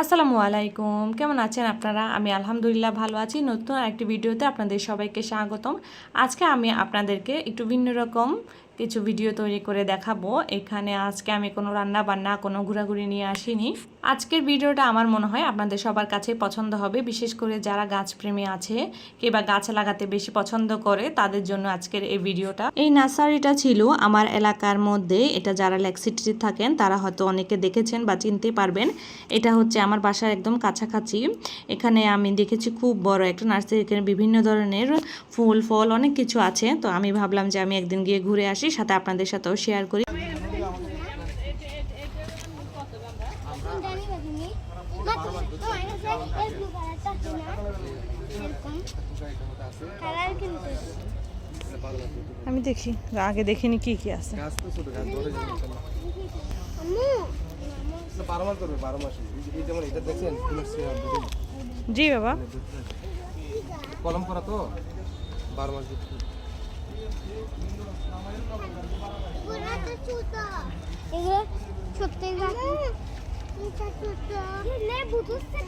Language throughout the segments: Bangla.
আসসালামু আলাইকুম। কেমন আছেন আপনারা? আমি আলহামদুলিল্লাহ ভালো আছি। নতুন একটি ভিডিওতে আপনাদের সবাইকে স্বাগতম। আজকে আমি আপনাদেরকে একটু ভিন্ন রকম কিছু ভিডিও তৈরি করে দেখাবো। এখানে আজকে আমি কোনো রান্না বান্না কোনো ঘোরাঘুরি নিয়ে আসিনি। আজকের ভিডিওটা আমার মনে হয় আপনাদের সবার কাছে পছন্দ হবে। বিশেষ করে যারা গাছপ্রেমী আছে, কিংবা গাছ লাগাতে বেশি পছন্দ করে, তাদের জন্য আজকের এই ভিডিওটা এই নার্সারিটা ছিল আমার এলাকার মধ্যে। এটা যারা লেকসিটিতে থাকেন, তারা হয়তো অনেকে দেখেছেন বা চিনতে পারবেন। এটা হচ্ছে আমার বাসার একদম কাছাকাছি। এখানে আমি দেখেছি খুব বড় একটা নার্সারি। এখানে বিভিন্ন ধরনের ফুল, ফল, অনেক কিছু আছে। তো আমি ভাবলাম যে আমি একদিন গিয়ে ঘুরে আসি। সাথে আপনাদের সাথেও শেয়ার করি। আমি দেখি আগে দেখিনি কি কি আছে। জি বাবা। কলম করা তো বারো মাস দুধ ফুল। ওরা তো ছোট এগুলো লেবু ধরছে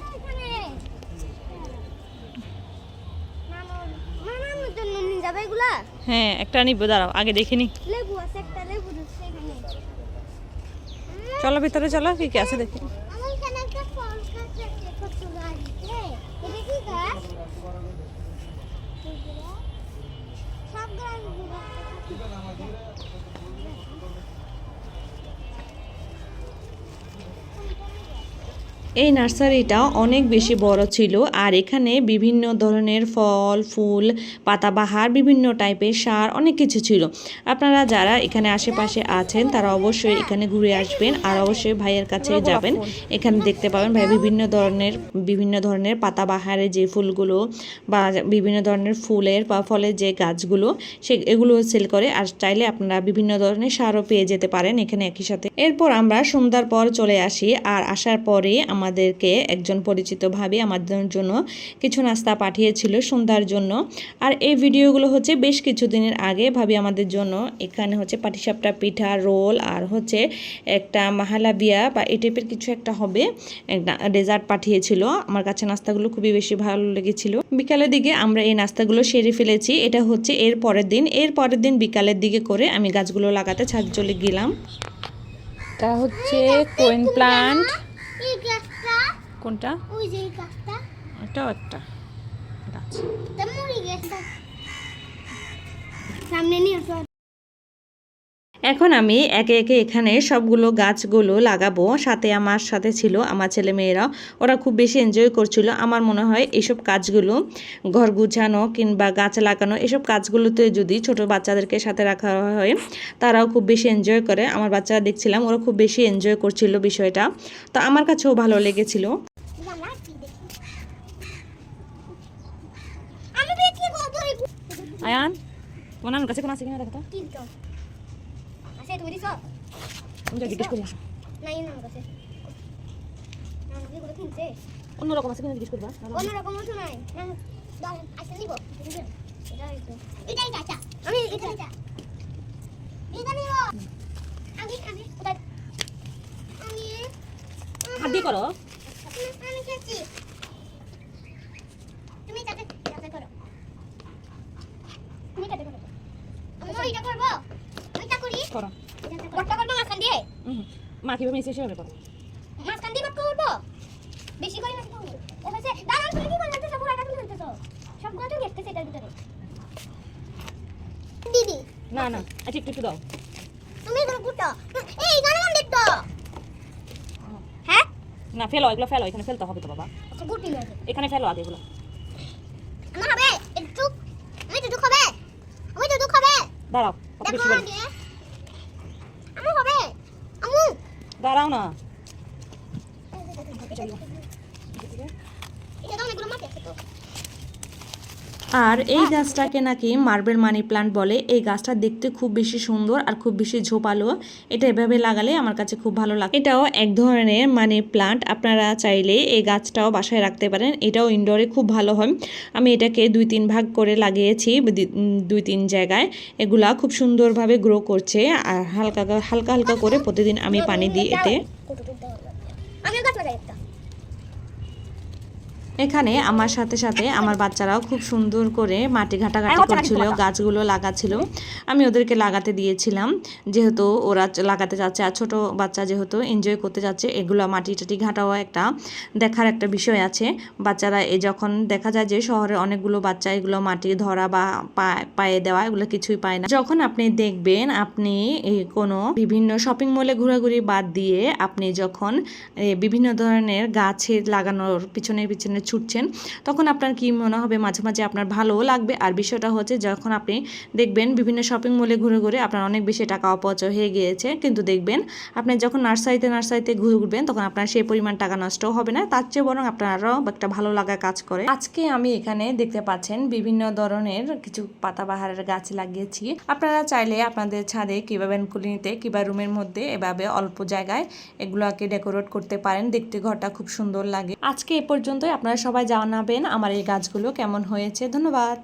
হ্যাঁ একটা নিব দাঁড়াও আগে দেখিনি লেবু আছে একটা লেবু ধরছে এখানে। চলো ভিতরে চলো কি কি আছে দেখি। এই নার্সারিটা অনেক বেশি বড় ছিল আর এখানে বিভিন্ন ধরনের ফল ফুল পাতাবাহার বিভিন্ন টাইপের সার অনেক কিছু ছিল। আপনারা যারা এখানে আশেপাশে আছেন তারা অবশ্যই এখানে ঘুরে আসবেন আর অবশ্যই ভাইয়ের কাছে যাবেন। এখানে দেখতে পাবেন ভাই বিভিন্ন ধরনের বিভিন্ন ধরনের পাতাবাহারের যে ফুলগুলো বা বিভিন্ন ধরনের ফুলের বা ফলের যে গাছগুলো সে এগুলো সেল করে আর চাইলে আপনারা বিভিন্ন ধরনের সারও পেয়ে যেতে পারেন এখানে একই সাথে। এরপর আমরা সন্ধ্যার পর চলে আসি আর আসার পরে আমাদেরকে একজন পরিচিত ভাবি আমাদের জন্য কিছু নাস্তা পাঠিয়েছিল সন্ধ্যার জন্য। আর এই ভিডিওগুলো হচ্ছে বেশ কিছুদিনের আগে ভাবি আমাদের জন্য। এখানে হচ্ছে পাটিসাপটা পিঠা, রোল আর হচ্ছে একটা মাহালাবিয়া বা এই টাইপের কিছু একটা হবে। ডেজার্ট পাঠিয়েছিল। আমার কাছে নাস্তাগুলো খুবই বেশি ভালো লেগেছিল। বিকালের দিকে আমরা এই নাস্তাগুলো সেরে ফেলেছি। এটা হচ্ছে এর পরের দিন। এর পরের দিন বিকালের দিকে করে আমি গাছগুলো লাগাতে ছাদ চলে গেলাম। তা হচ্ছে কোয়েন প্লান্ট। কোনটা? ওই যে গাছটা। এটাও একটা। গাছ সামনে নিয়ে আসো এখন আমি একে একে এখানে সবগুলো গাছগুলো লাগাবো। সাথে আমার সাথে ছিল আমার ছেলে মেয়েরা। ওরা খুব বেশি এনজয় করছিল। আমার মনে হয় এসব কাজগুলো ঘর গুছানো কিংবা গাছ লাগানো এসব কাজগুলোতে যদি ছোট বাচ্চাদেরকে সাথে রাখা হয় তারাও খুব বেশি এনজয় করে। আমার বাচ্চারা দেখছিলাম ওরা খুব বেশি এনজয় করছিল বিষয়টা। তো আমার কাছেও ভালো লেগেছিল জানা কি দেখি আমি দেখি কত এই আয়ান তোমার কাছে কোন আছে কিনা দেখো তো তিনটা। আছে তুমি দিছো? তুমি জিজ্ঞেস করি আসো। নাই না কাছে। না এগুলো কিনছে? অন্যরকম আছে কিনা জিজ্ঞেস করবা? অন্য রকম মতো নাই। না দাঁড়ান আসলে নিব এটা একটু এটাই চাচা আমি এটা এটা এটা নিব। আমি আমি কোথায়? আমি হাত দিয়ে করো আমি খেয়েছি তুমি চাচা চাচা করো তুমি চাচা করো আমি ওইটা করব ওইটা করি। বট্টা করব মাঝখান দিয়ে মা কীভাবে মিশিয়ে সেভাবে করো মাঝখান দিয়ে বট্টা করব বেশি করে মাঝখান করব এবার দাঁড়ান তুমি কি করতে সব পুরাটা তুমি করতেছো সবগুলো তুমি দেখতেছো এটার ভিতরে দিদি না না আচ্ছা একটু একটু দাও। তুমি এগুলো গুটো এই গান দেখতো হ্যাঁ না ফেলো এগুলো ফেলো এখানে ফেলতে হবে তো বাবা। আচ্ছা গুটি এখানে ফেলো আগে এগুলো। আমার হবে একটু আমি তো দুঃখ হবে। আমি তো দুঃখ হবে। দাঁড়াও বেশি বলো আগে আমার হবে আমু দাঁড়াও না। এটা তো অনেকগুলো মাটি আছে তো। আর এই গাছটাকে নাকি মার্বেল মানি প্লান্ট বলে। এই গাছটা দেখতে খুব বেশি সুন্দর আর খুব বেশি ঝোপালো। এটা এভাবে লাগালে আমার কাছে খুব ভালো লাগে এটাও এক ধরনের মানি প্লান্ট আপনারা চাইলে এই গাছটাও বাসায় রাখতে পারেন। এটাও ইনডোরে খুব ভালো হয়। আমি এটাকে দুই তিন ভাগ করে লাগিয়েছি দুই তিন জায়গায়। এগুলা খুব সুন্দরভাবে গ্রো করছে। আর হালকা হালকা হালকা করে প্রতিদিন আমি পানি দিই এতে আমি গাছ লাগাই একটা এখানে আমার সাথে সাথে আমার বাচ্চারাও খুব সুন্দর করে মাটি ঘাটাঘাটি করছিল গাছগুলো লাগাচ্ছিল। আমি ওদেরকে লাগাতে দিয়েছিলাম যেহেতু ওরা লাগাতে যাচ্ছে আর ছোট বাচ্চা যেহেতু এনজয় করতে যাচ্ছে এগুলো মাটি টাটি ঘাটাও একটা দেখার একটা বিষয় আছে। বাচ্চারা এই যখন দেখা যায় যে শহরে অনেকগুলো বাচ্চা এগুলো মাটি ধরা বা পায়ে দেওয়া এগুলো কিছুই পায় না। যখন আপনি দেখবেন আপনি কোনো বিভিন্ন শপিং মলে ঘোরাঘুরি বাদ দিয়ে আপনি যখন এ, বিভিন্ন ধরনের গাছের লাগানোর পিছনে পিছনে ছুটছেন, তখন আপনার কি মনে হবে মাঝে মাঝে আপনার ভালোও লাগবে? আর বিষয়টা হচ্ছে যখন আপনি দেখবেন বিভিন্ন শপিং মলে ঘুরে ঘুরে আপনার অনেক বেশি টাকা অপচয় হয়ে গিয়েছে, কিন্তু দেখবেন আপনি যখন নার্সারিতে নার্সারিতে ঘুরবেন, তখন আপনার সেই পরিমাণ টাকা নষ্টও হবে না, তার চেয়ে বরং আপনার আরও একটা ভালো লাগা কাজ করে। আজকে আমি এখানে দেখতে পাচ্ছেন বিভিন্ন ধরনের কিছু পাতাবাহারের গাছ লাগিয়েছি। আপনারা চাইলে আপনাদের ছাদে কিংবা ব্যালকনিতে কিংবা রুমের মধ্যে এভাবে অল্প জায়গায় এগুলোকে ডেকোরেট করতে পারেন, দেখতে ঘরটা খুব সুন্দর লাগে। আজকে এ পর্যন্তই আপনারা সবাই জানাবেন আমার এই গাছগুলো কেমন হয়েছে। ধন্যবাদ।